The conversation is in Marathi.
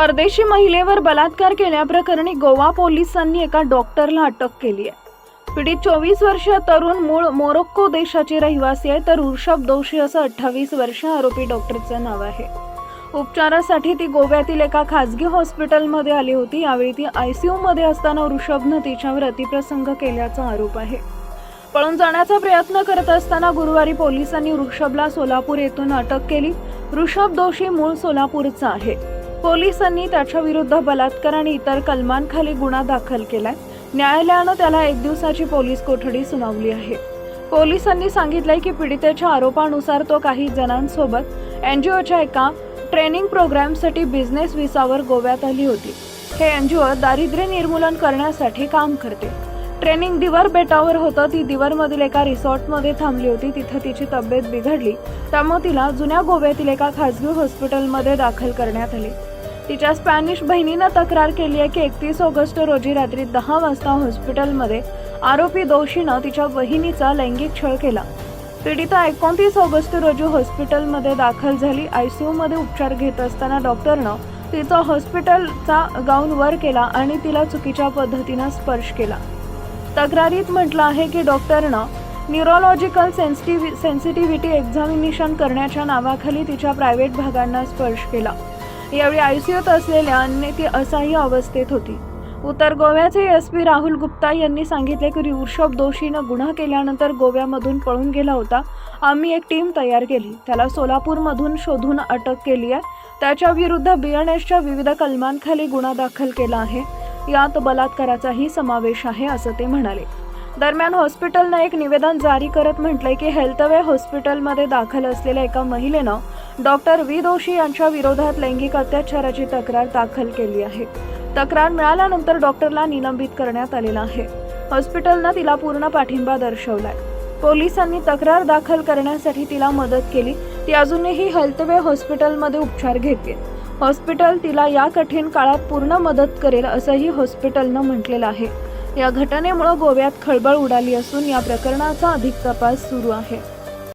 परदेशी महिलेवर बलात्कार केल्याप्रकरणी गोवा पोलिसांनी एका डॉक्टरला अटक केली आहे. पीडित चोवीस वर्षीय तरुण मूळ मोरोक्को देशाचे रहिवासी आहे तर ऋषभ दोषी असं अठ्ठावीस वर्ष आरोपी डॉक्टरचं नाव आहे. उपचारासाठी ती गोव्यातील एका खासगी हॉस्पिटलमध्ये आली होती. यावेळी ती आयसीयू मध्ये असताना ऋषभनं तिच्यावर अतिप्रसंग केल्याचा आरोप आहे. पळून जाण्याचा प्रयत्न करत असताना गुरुवारी पोलिसांनी ऋषभला सोलापूर येथून अटक केली. ऋषभ दोषी मूळ सोलापूरचा आहे. पोलिसांनी त्याच्या विरुद्ध बलात्कार आणि इतर कलमांखाली गुन्हा दाखल केलाय. न्यायालयानं त्याला एक दिवसाची पोलीस कोठडी सुनावली आहे. पोलिसांनी सांगितलंय की पीडितेच्या आरोपानुसार तो काही जणांसोबत एनजीओच्या एका ट्रेनिंग प्रोग्रामसाठी बिझनेस विसावर गोव्यात आली होती. हे एनजीओ दारिद्र्य निर्मूलन करण्यासाठी काम करते. ट्रेनिंग दिवर बेटावर होतं ती दिवरमधील एका रिसॉर्टमध्ये थांबली होती तिथं तिची तब्येत बिघडली त्यामुळे तिला जुन्या गोव्यातील एका खासगी हॉस्पिटलमध्ये दाखल करण्यात आले. तिच्या स्पॅनिश बहिणीनं तक्रार केली आहे की एकतीस ऑगस्ट रोजी रात्री दहा वाजता हॉस्पिटलमध्ये आरोपी दोषीनं तिच्या बहिणीचा लैंगिक छळ केला. पीडिता एकोणतीस ऑगस्ट रोजी हॉस्पिटलमध्ये दाखल झाली. आयसीयूमध्ये उपचार घेत असताना डॉक्टरनं तिचा हॉस्पिटलचा गाऊन वर केला आणि तिला चुकीच्या पद्धतीनं स्पर्श केला. तक्रारीत म्हटलं आहे की डॉक्टरनं न्यूरोलॉजिकल सेन्सिटिव्ह सेन्सिटिव्हिटी एक्झामिनेशन करण्याच्या नावाखाली तिच्या प्रायव्हेट भागांना स्पर्श केला. यावेळी आयसीयूत असलेल्या अन्य ती अवस्थेत होती. उत्तर गोव्याचे एस पी राहुल गुप्ता यांनी सांगितले की ऋषभ दोषीनं गुन्हा केल्यानंतर गोव्यामधून पळून गेला होता. आम्ही एक टीम तयार केली. त्याला सोलापूरमधून शोधून अटक केली आहे. त्याच्या विरुद्ध एसच्या विविध कलमांखाली गुन्हा दाखल केला आहे. यात बलात्काराचाही समावेश आहे असं ते म्हणाले. दरम्यान हॉस्पिटलनं एक निवेदन जारी करत म्हटलंय की हेल्थवे हॉस्पिटलमध्ये दाखल असलेल्या एका महिलेनं डॉक्टर व्ही दोशी यांच्या विरोधात लैंगिक अत्याचाराची तक्रार दाखल केली आहे. तक्रार मिळाल्यानंतर डॉक्टरला निलंबित करण्यात आलेला आहे. हॉस्पिटलनं तिला पूर्ण पाठिंबा दर्शवलाय. पोलिसांनी तक्रार दाखल करण्यासाठी तिला मदत केली. ती अजूनही हेल्थवे हॉस्पिटलमध्ये उपचार घेते. हॉस्पिटल तिला या कठीण काळात पूर्ण मदत करेल असंही हॉस्पिटलनं म्हटलेलं आहे. या घटनेमुळे गोव्यात खळबळ उडाली असून या प्रकरणाचा अधिक तपास सुरू आहे.